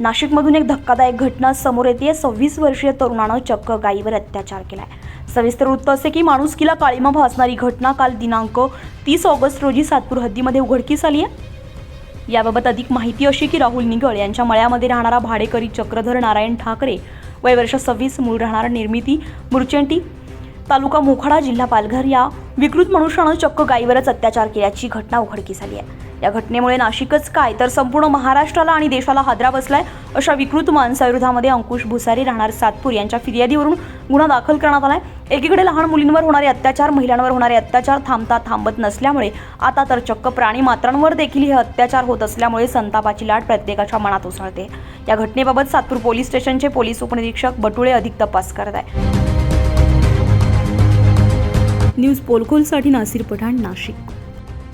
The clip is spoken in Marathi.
नाशिकमधून एक धक्कादायक घटना समोर येते सव्वीस वर्षीय तरुणानं चक्क गायीवर अत्याचार केलाय. सविस्तर वृत्त असे की माणुसकीला काळीमा भासणारी घटना काल दिनांक तीस ऑगस्ट रोजी सातपूर हद्दीमध्ये उघडकीस आली आहे याबाबत अधिक माहिती अशी की राहुल निगळ यांच्या मळ्यामध्ये राहणारा भाडेकरी चक्रधर नारायण ठाकरे वय वर्ष सव्वीस मूळ राहणारा निर्मिती मुरचेंटी तालुका मोखाडा जिल्हा पालघर या विकृत मनुष्यानं चक्क गायीवरच अत्याचार केल्याची घटना उघडकीस आली आहे. या घटनेमुळे नाशिकच काय तर संपूर्ण महाराष्ट्राला आणि देशाला हादरा बसलाय अशा विकृत माणसाविरोधामध्ये अंकुश भुसारी राहणार सातपूर यांच्या फिर्यादीवरून गुन्हा दाखल करण्यात आलाय. एकीकडे लहान मुलींवर होणारे अत्याचार महिलांवर होणारे अत्याचार थांबता थांबत नसल्यामुळे आता तर चक्क प्राणी मात्रांवर देखील हे अत्याचार होत असल्यामुळे संतापाची लाट प्रत्येकाच्या मनात उसळते. या घटनेबाबत सातपूर पोलीस स्टेशनचे पोलीस उपनिरीक्षक बटुळे अधिक तपास करत आहे न्यूज पोलकोलसाठी नासिर पठाण नाशिक.